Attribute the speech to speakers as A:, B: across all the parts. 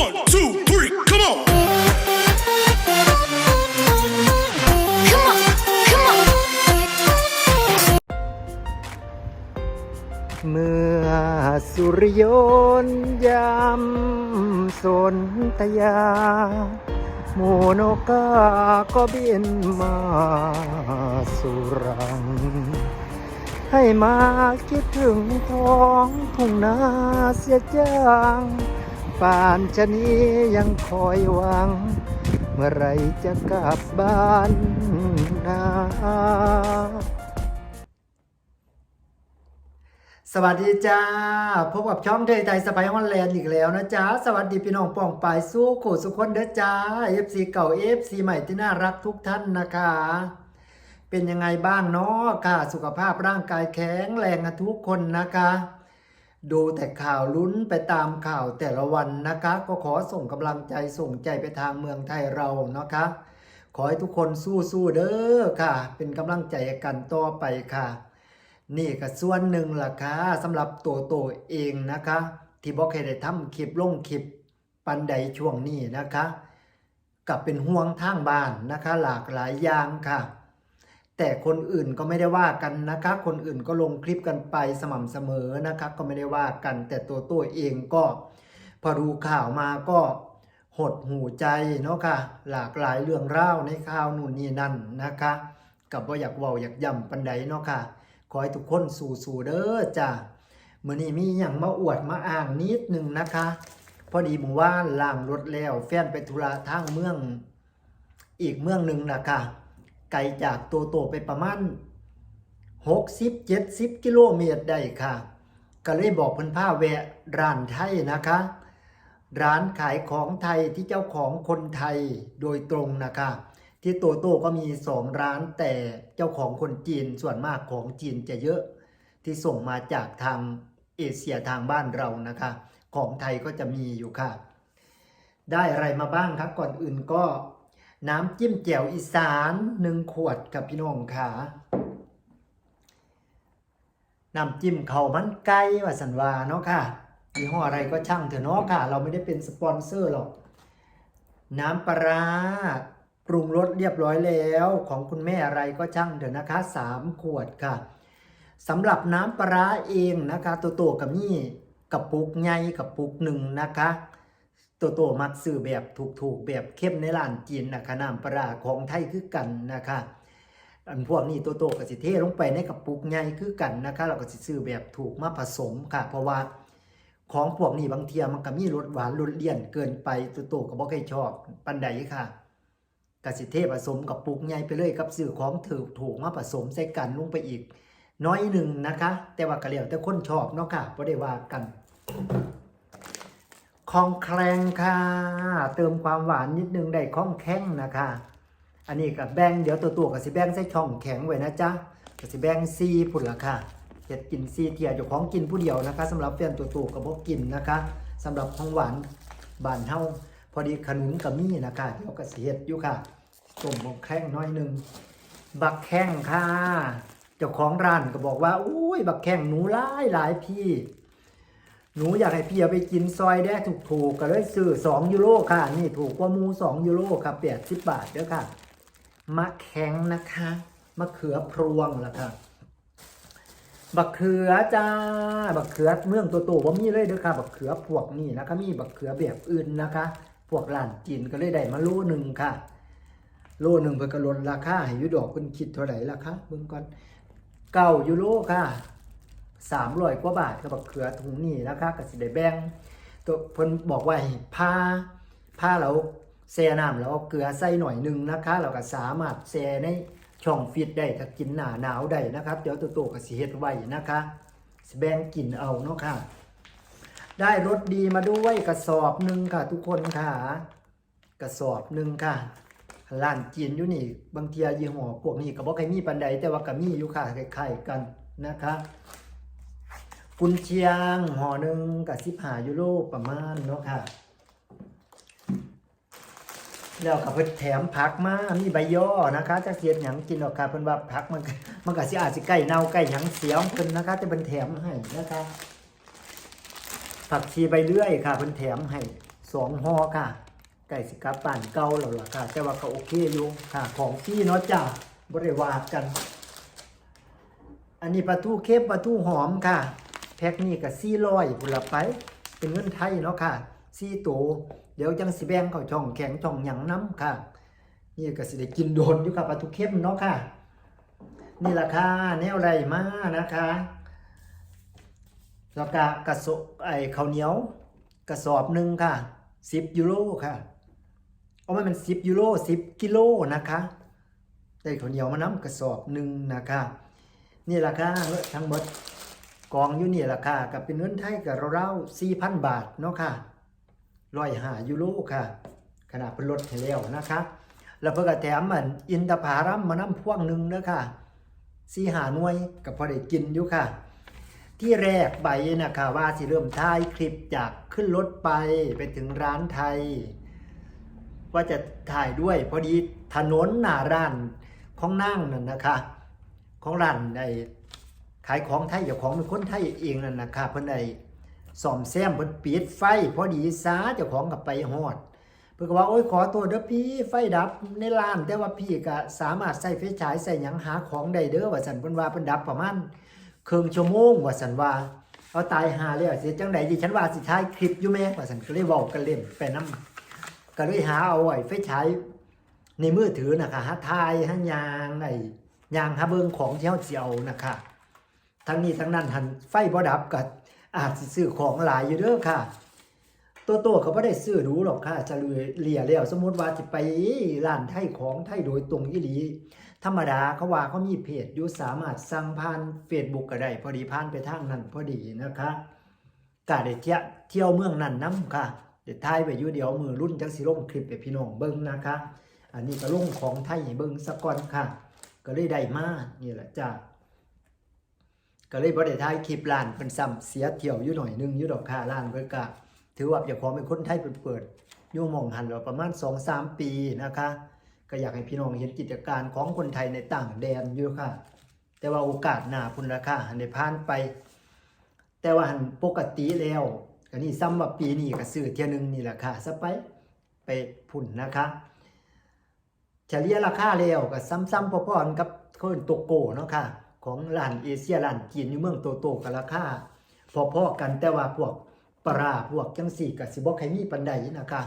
A: One, two, three, come on.
B: Come on, come on.
C: เมื่อสุริยนต์ยามสนตยา โมโนกาก็บินมาสุรัง ให้มาคิดถึงท้องทุ่งนาเสียจาง ป่านชะนี้ยังคอยหวัง เมื่อไรจะกลับบ้านนาสวัสดีจ้า พบกับช่องเทยไทยสไปฮอนแลนด์อีกแล้วนะจ๊ะ สวัสดีพี่น้องป่องปายสู้โขสุขคนเด้อจ้า FC เก่า FC ใหม่ที่น่ารักทุกท่านนะคะ เป็นยังไงบ้างเนาะค่ะ สุขภาพร่างกายแข็งแรงกันทุกคนนะคะ ดูแต่ข่าวลุ้นไปตามข่าวแต่ละวันนะคะ ก็ขอส่งกำลังใจส่งใจไปทางเมืองไทยเรานะคะ ขอให้ทุกคนสู้ๆเด้อค่ะ เป็นกำลังใจกันต่อไปค่ะ นี่ก็ส่วนหนึ่งล่ะค่ะสำหรับตัวโตเองนะคะ ที่บอกให้ได้ทำคลิปลงคลิปปันใดช่วงนี้นะคะ กับเป็นห่วงทางบ้านนะคะ หลากหลายอย่างค่ะ แต่คนอื่นก็ไม่ได้ว่ากันนะคะ คนอื่นก็ลงคลิปกันไปสม่ำเสมอนะคะ ก็ไม่ได้ว่ากัน แต่ตัวตัวเองก็ พอรู้ข่าวมาก็หดหูใจเนาะค่ะ หลากหลายเรื่องเล่าวในข่าวนู่นนี่นั่นนะคะ กับว่าอยากเว้าอยากย่ำปันใดเนาะค่ะ ขอให้ทุกคนสู้ๆเด้อจ้ามื้อนี้มีหยังมาอวดมาอ้างนิดหนึงนะคะ พอดีหมู่ว่านล้างรถแล้ว แฟนไปธุระทางเมือง อีกเมืองหนึ่งนะคะ ไกลจากตัวโตไปประมาณ60-70 กิโลเมตรได้ค่ะ ก็เลยบอกเพิ่นพาแวะร้านไทยนะคะ ร้านขายของไทยที่เจ้าของคนไทยโดยตรงนะคะ ที่โตโต้ก็มีสองร้านแต่เจ้าของคนจีนส่วนมากของจีนจะเยอะที่ส่งมาจากทางเอเชียทางบ้านเรานะคะ ของไทยก็จะมีอยู่ค่ะ ได้อะไรมาบ้างครับก่อนอื่นก็ น้ำจิ้มแจ่วอีสานหนึ่งขวดกับพี่น้องค่ะน้ำจิ้มเขามันไก่ว่าสันวาเนาะค่ะยี่ห้ออะไรก็ช่างเถอะเนาะค่ะ เราไม่ได้เป็นสปอนเซอร์หรอก น้ำปลาปรุงรสเรียบร้อยแล้วของคุณแม่อะไรก็ช่างเถอะนะคะสามขวดค่ะสำหรับน้ำปลาร้าเองนะคะตัวโตกับนี่กระปุกใหญ่กระปุกหนึ่งนะคะ ตัวโตมักซื้อแบบถูกๆ แบบเข้มในร้านจีนนะคะน้ำปลาของไทยคือกันนะคะอันพวกนี้ตัวโตก็สิเทลงไปในกระปุกใหญ่คือกันนะคะเราก็สิซื้อแบบถูกมาผสมค่ะ เพราะว่าของพวกนี้บางเทียมันก็มีรสหวานรสเลี่ยนเกินไปตัวโตก็บ่เคอยชอบปันใดค่ะกสิเทผสมกับปุกใหญ่ไปเลยกับซื้อของถูกถูกมาผสมใส่กันลงไปอีกน้อยหนึ่งนะคะ แต่ว่าก็แล้วแต่คนชอบเนาะค่ะบ่ได้ว่ากัน คองแคลงค่ะ เติมความหวานนิดนึงได้คล่องแข็งนะคะ อันนี้กับแบงเดี๋ยวตัวตัวกับสิแบงใส่ช่องแข็งไว้นะจ๊ะกับสิแบงซีผุนละค่ะเห็ดกินซีเทียเจ้าของกินผู้เดียวนะคะสำหรับแฟนตัวตัวกับพวกกินนะคะสำหรับของหวานบานเฮาพอดีขนุนกับมี่นะคะเดี๋ยวก็สิเฮ็ดอยู่ค่ะต้มหมกแข้งน้อยหนึงบักแข้งค่ะ เจ้าของร้านก็บอกว่าอุ้ยบักแข้งหนูหลายหลายพี่ หนูอยากให้พี่เอาไปกินซอยได้ถูกๆก็เลยซื้อ2ยูโรค่ะ นี่ถูกกว่ามู2ยูโรค่ะ80บาทเด้อค่ะ มะแข็งนะคะมะเขือพรวงล่ะค่ะบักเขือจ้า บักเขือเมืองตัวโตว่ามีเลยเด้อค่ะ บักเขือพวกนี้นะคะ มีบักเขือแบบอื่นนะคะ พวกร้านจีนก็เลยได้มาโลหนึ่งค่ะ โลหนึ่งเพิ่นก็ลดราคาให้ยุดอกเพิ่นคิดเท่าไหร่ล่ะคะเบิ่งก่อนเก้ายูโรค่ะ สามร้อยกว่าบาทกับบักเขือถุงนี้นะคะก็สิได้แบ่งตัวเพิ่นบอกว่าให้พาพาเราแช่น้ำแล้วเอาเกลือใส่หน่อยหนึ่งนะคะเราก็สามารถแช่ในช่องฟิตได้ถ้ากินหนาหนาวได้นะครับ เดี๋ยวตัวโตก็สิเฮ็ดไว้นะคะสแบ่งกินเอาเนาะค่ะ ได้รสดีมาด้วยกระสอบหนึ่งค่ะ ทุกคนค่ะ กระสอบหนึ่งค่ะร้านจีนอยู่นี่ บางเทียยี่ห้อพวกนี้ก็บอกใครมีปันใดแต่ว่าก็มีอยู่ค่ะคล้ายๆกันนะคะ กุนเชียงห่อหนึ่งกับสิบหายูโรประมาณเนาะค่ะ แล้วกับเพิ่นแถมผักมามีใบย่อนะคะจะเสียดหยังกินหรอกค่ะเพิ่นว่าผักมันก็มันก็สิอาจสิใกล้เน่าใกล้หยังเสียงเพิ่นนะคะจะเป็นแถมให้นะคะผักชีใบเลื่อยค่ะเพิ่นแถมให้สองห่อค่ะไก่สิกลับบ้านเก่าแล้วล่ะค่ะ แต่ว่าก็โอเคอยู่ค่ะ ของฟรีเนาะจ้าบริวาดกัน อันนี้ปลาทูเค็มปลาทูหอมค่ะ แพ็คนี่ก็สี่ร้อยพุ่นละไป เป็นเงินไทยเนาะค่ะสี่ตัวเดี๋ยวจังสิแบ่งเข้าช่องแข็งช่องหยังน้ำค่ะ นี่ก็สิได้กินโดนอยู่กับปลาทูเค็มเนาะค่ะ นี่ราคาแนวไรมานะคะแล้วก็กระสอบไอ้ข้าวเหนียวกระสอบหนึ่งค่ะ10ยูโรค่ะเอามันเป็น10ยูโร10กิโลนะคะได้ข้าวเหนียวมาน้ำกระสอบหนึ่งนะคะ นี่ราคาทั้งหมด กองอยู่นี่ราคากับเป็นเงินไทยกับเราๆ4,000บาทเนาะค่ะร้อยหายูโรค่ะ ขนาดเป็นลดให้แล้วนะคะ แล้วเพื่อก็แถมมันอินทผารัมมาน้ำพ่วงหนึ่งเด้อค่ะสีหาหน่วยกับพอได้กินอยู่ค่ะ ที่แรกใบนะคะว่าสิเริ่มถ่ายคลิปจากขึ้นรถไปไปถึงร้านไทย ว่าจะถ่ายด้วยพอดีถนนหน้าร้านของนั่งนั่นนะคะ ของร้านไอ้ ขายของไทยเจ้าของเป็นคนไทยเองนั่นนะคะเพิ่นได้ซ่อมแซมเพิ่นปิดไฟ พอดีซาเจ้าของกับไปฮอดเพิ่นก็ว่าโอ้ยขอตัวเด้อพี่ไฟดับในร้าน แต่ว่าพี่ก็สามารถใส่ไฟฉายใส่หยังหาของได้เด้อว่าซั่นเพิ่นว่าเพิ่นดับประมาณครึ่งชั่วโมงว่าซั่นว่าเอาตายหาแล้วสิจังไดดิฉันว่าสิถ่ายคลิปอยู่แม่ว่าซั่นก็เลยเว้ากันเล่นไปนํก็เลยหาเอาไอ้ไฟฉายในมือถือนะคะหาถ่ายหายางไอ้ยางหาเบิ่งของที่เฮาสิเอานะคะ ทั้งนี้ทั้งนั้นหันไฟบ่ดับก็อาจสิซื้อของหลายอยู่เด้อค่ะ ตัวตัวเขาไม่ได้ซื้อรู้หรอกค่ะจะเลียแล้วสมมติว่าจะไปร้านไทยของไทยโดยตรงยี่หลี ธรรมดาเขาว่าเขามีเพจอยู่สามารถสั่งผ่านเฟซบุ๊กก็ได้พอดีผ่านไปทางนั้นพอดีนะคะกาได้เที่ยวเที่ยวเมืองนั้นน้ำค่ะ เดี๋ยวท้ายไปอยู่เดี๋ยวมือรุ่นจังสิลงคลิปไปพี่น้องเบิ้งนะคะ อันนี้ก็ลงของไทยเบิ้งสะก่อนค่ะ ก็เลยได้มากนี่แหละจ้า ก็เลยบ่ได้ถ่ายคลิปร้านเพิ่นซ้ำเสียเที่ยวอยู่หน่อยหนึงอยู่ดอกค่าร้านเพิ่นก็ถือว่าเจ้าขอเป็นคนไทยเพิ่นเปิดอยู่มองหันแล้วประมาณ 2-3 ปีนะคะ ก็อยากให้พี่น้องเห็นกิจการของคนไทยในต่างแดนอยู่ค่ะ แต่ว่าโอกาสหน้าพุ่นราคาหันได้ผ่านไป แต่ว่าหันปกติแล้วก็นี่ซ้ำว่าปีนี้ก็ซื้อเที่ยนึงนี่แหละค่ะซะไปไปพุ่นนะคะเฉลี่ยราคาแล้วก็ซ้ำๆพอๆกันกับคนโตโกเนาะค่ะ ของร้านเอเชียร้านจีนอยู่เมืองโตโตกับราคาพอๆกันแต่ว่าพวกปลาพวกจังสี่ก็สิบ่ใครมีปานใดนะคะ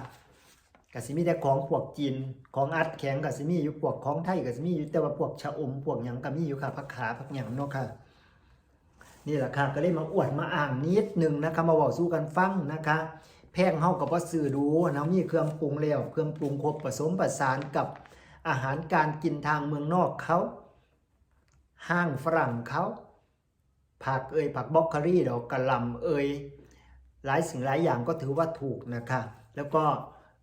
C: ก็สิมีแต่ของพวกจีนของอัดแข็งก็สิมีอยู่พวกของไทยก็สิมีอยู่แต่ว่าพวกชะอมพวกหยังก็มีอยู่ค่ะผักขาผักหยังเนาะค่ะนี่แหละค่ะก็เลยมาอวดมาอ่างนิดหนึ่งนะคะมาบอกสู้กันฟังนะคะ แพงเฮากับว่าซื้อดูนะมีเครื่องปรุงแล้วเครื่องปรุงครบผสมประสานกับอาหารการกินทางเมืองนอกเขา ห้างฝรั่งเขาผักเอ่ยผักบล็อกโคลี่ดอกกระหลำเอ่ยหลายสิ่งหลายอย่างก็ถือว่าถูกนะคะ แล้วก็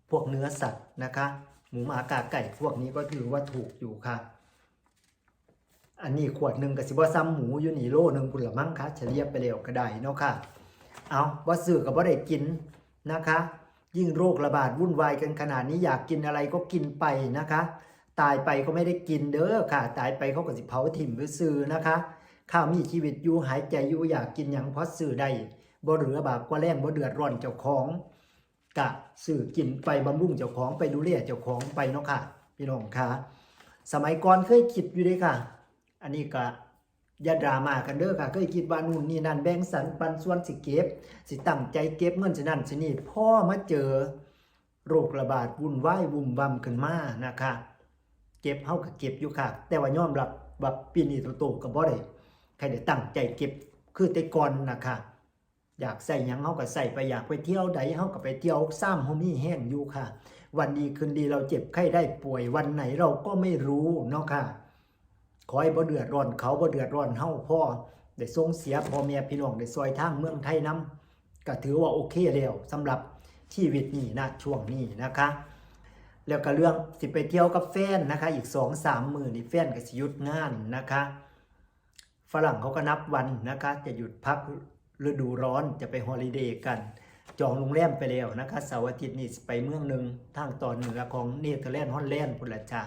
C: พวกเนื้อสัตว์นะคะ หมูหมากาไก่พวกนี้ก็ถือว่าถูกอยู่ค่ะ อันนี้ขวดหนึ่งกับสิบ่าซ้ำหมูอยู่นี่โลหนึ่งคุณละมั้งคะเฉลี่ยไปแล้วก็ได้เนาะค่ะ เอาว่าซื้อกับว่าได้กินนะคะ ยิ่งโรคระบาดวุ่นวายกันขนาดนี้อยากกินอะไรก็กินไปนะคะ ตายไปก็ไม่ได้กินเด้อค่ะ ตายไปเขาก็สิเผาถิ่มหรือซื้อนะคะข้าวมีชีวิตอยู่หายใจอยู่อยากกินอย่างพอซื้อได้บ่เหลือบากกว่าแรงบ่เดือดร้อนเจ้าของกะซื้อกินไปบำรุงเจ้าของไปดูแลเจ้าของไปเนาะค่ะ พี่น้องค่ะ สมัยก่อนเคยคิดอยู่เด้ค่ะ อันนี้ก็อย่าดราม่ากันเด้อค่ะ เคยคิดว่านู่นนี่นั่นแบ่งสรรปันส่วนสิเก็บ สิตั้งใจเก็บเงินสินั่นสินี่พ่อมาเจอโรคระบาดวุ่นวายวุ่มวำขึ้นมานะคะ เก็บเฮาก็เก็บอยู่ค่ะ แต่ว่ายอมรับว่าปีนี้โตๆก็บ่ได้ใครได้ตั้งใจเก็บคือแต่ก่อนนะคะอยากใส่หยังเฮาก็ใส่ไปอยากไปเที่ยวใดเฮาก็ไปเที่ยวซ้ำเฮามีแห้งอยู่ค่ะ วันดีคืนดีเราเจ็บไข้ได้ป่วยวันไหนเราก็ไม่รู้เนาะค่ะขอให้บ่เดือดร้อนเขาบ่เดือดร้อนเฮาพ่อได้ส่งเสียพ่อแม่พี่น้องได้ซอยทางเมืองไทยนํก็ถือว่าโอเคแล้วสำหรับชีวิตนี้นะช่วงนี้นะคะ แล้วก็เรื่องสิไปเที่ยวกับแฟนนะคะ อีก2อสามหมือนี่แฟนก็สิหยุดงานนะคะ ฝรั่งเขาก็นับวันนะคะ จะหยุดพักฤดูร้อนจะไปฮอลิเดย์กัน จองโรงแรมไปแล้วนะคะเสาร์อาทิตย์นี้สิไปเมืองหนึ่งทางตอนเหนือของเนเธอร์แลนด์ฮอลแลนด์พุ่นละจ้า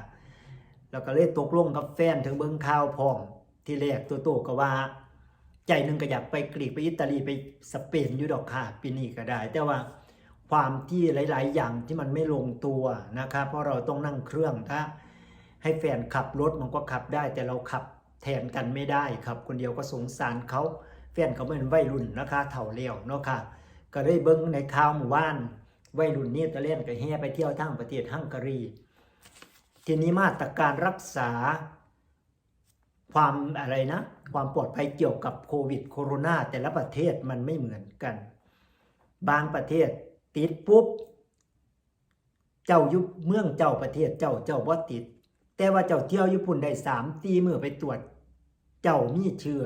C: แล้วก็เลยตกลงกับแฟนถึงเบิ้งข่าวพอมที่แรกตัวโตก็ว่า ใจหนึ่งก็อยากไปกรีกไปอิตาลีไปสเปนอยู่ดอกค่ะปีนี้ก็ได้ แต่ว่า ความที่หลาย ๆ อย่างที่มันไม่ลงตัวนะครับเพราะเราต้องนั่งเครื่องถ้าให้แฟนขับรถมันก็ขับได้ แต่เราขับแทนกันไม่ได้ครับ คนเดียวก็สงสารเขาแฟนเขาเป็นวัยรุ่นนะคะเถ่าเลี้ยวเนาะค่ะก็ได้เบิ้งในข่าวหมู่บ้านวัยรุ่นนี่ตะเล่นก็แห่ไปเที่ยวทั้งประเทศฮังการี ทีนี้มาตรการรักษาความอะไรนะ ความปลอดภัยเกี่ยวกับโควิดโคโรนาแต่ละประเทศมันไม่เหมือนกัน บางประเทศ ติดปุ๊บ เจ้ายุบเมืองเจ้าประเทศเจ้าเจ้าบ่ติด แต่ว่าเจ้าเที่ยวญี่ปุ่นได้สามตีมือไปตรวจ เจ้ามีเชื้อ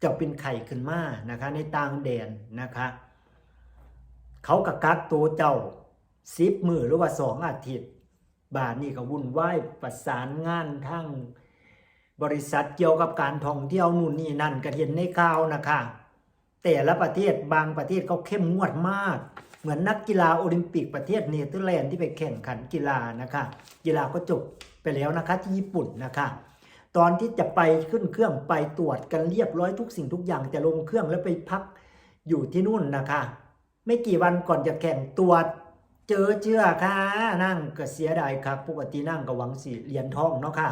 C: เจ้าเป็นไข่ขึ้นมานะคะ ในต่างแดนนะคะ เขากะกักตัวเจ้าสิบมือหรือว่าสองอาทิตย์ บาทนี่ก็วุ่นวายประสานงานทั้งบริษัทเกี่ยวกับการท่องเที่ยวนู่นนี่นั่นก็เห็นในข่าวนะคะ แต่ละประเทศบางประเทศเขาเข้มงวดมาก เหมือนนักกีฬาโอลิมปิกประเทศเนเธอร์แลนด์ที่ไปแข่งขันกีฬานะคะ กีฬาก็จบไปแล้วนะคะที่ญี่ปุ่นนะคะ ตอนที่จะไปขึ้นเครื่องไปตรวจกันเรียบร้อยทุกสิ่งทุกอย่างจะลงเครื่องแล้วไปพักอยู่ที่นู่นนะคะ ไม่กี่วันก่อนจะแข่งตรวจเจอเชื่อค่ะนั่งก็เสียดายครับปกตินั่งก็หวังสีเหรียญทองเนาะค่ะ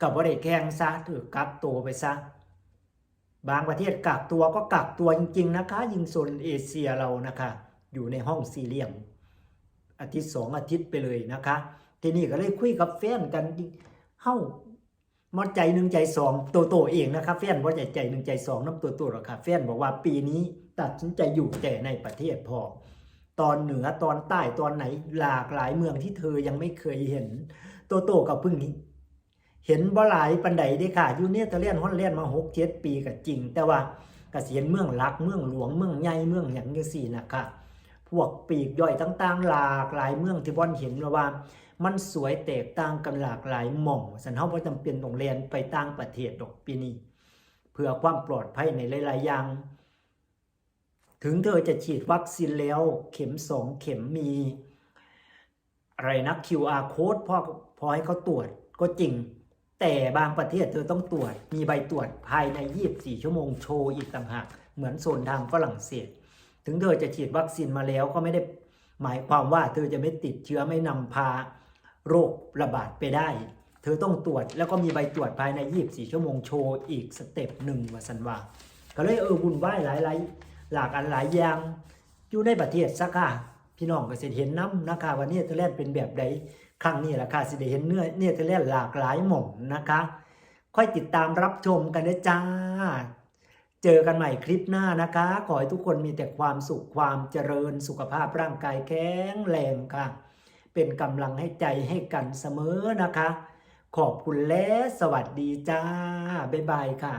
C: กับว่าได้แข่งซะถือกักตัวไปซะ บางประเทศกักตัวก็กักตัวจริง ๆ นะคะ ยิงโซนเอเชียเรานะคะ อยู่ในห้องสี่เหลี่ยม อาทิตย์สองอาทิตย์ไปเลยนะคะ ทีนี้ก็เลยคุยกับแฟนกันเฮ้ามาใจหนึ่งใจสองตัวโตเองนะครับแฟนว่าใจใจหนึ่งใจสองน้ำตัวตัวหรอกค่ะแฟนบอกว่าปีนี้ตัดสินใจอยู่แต่ในประเทศพอ ตอนเหนือตอนใต้ตอนไหนหลากหลายเมืองที่เธอยังไม่เคยเห็นโตโตกับพึ่งนี้ เห็นบ่หลายปันใดเด้ค่ะอยู่เนี่ยตะเลียนฮอนเลียนมาหกเจ็ดปีก็จริง แต่ว่าเกษียณเมืองหลักเมืองหลวงเมืองใหญ่เมืองอย่างจังซี่นะคะพวกปีกย่อยต่างๆ หลากหลายเมืองที่บ่อนเห็นว่า มันสวยแตกต่างกันหลากหลายหม่องสันเฮาบ่จำเป็นต้องเรียนไปต่างประเทศดอกปีนี้เพื่อความปลอดภัยในหลายๆอย่าง ถึงเธอจะฉีดวัคซีนแล้วเข็มสองเข็มมี อะไรนะ QR code พอพอให้เขาตรวจก็จริง แต่บางประเทศเธอต้องตรวจ มีใบตรวจภายใน 24 ชั่วโมงโชว์อีกต่างหาก เหมือนโซนทางฝรั่งเศส ถึงเธอจะฉีดวัคซีนมาแล้วก็ไม่ได้หมายความว่าเธอจะไม่ติดเชื้อไม่นำพาโรคระบาดไปได้ เธอต้องตรวจแล้วก็มีใบตรวจภายใน 24 ชั่วโมงโชว์อีกสเต็ปหนึ่งว่าสันว่าก็เลยเออบุญไหว้หลายหลายหลากอันหลายอย่างอยู่ในประเทศสักค่ะ พี่น้องก็สิเห็นน้ำนะคะว่าเนเธอร์แลนด์เป็นแบบใดครั้งนี้แหละค่ะสิได้เห็นเนื้อเนเธอร์แลนด์หลากหลายหม่อมนะคะ ค่อยติดตามรับชมกันนะจ้า เจอกันใหม่คลิปหน้านะคะ ขอให้ทุกคนมีแต่ความสุขความเจริญสุขภาพร่างกายแข็งแรงค่ะ เป็นกำลังให้ใจให้กันเสมอนะคะ ขอบคุณและสวัสดีจ้า บ๊ายบายค่ะ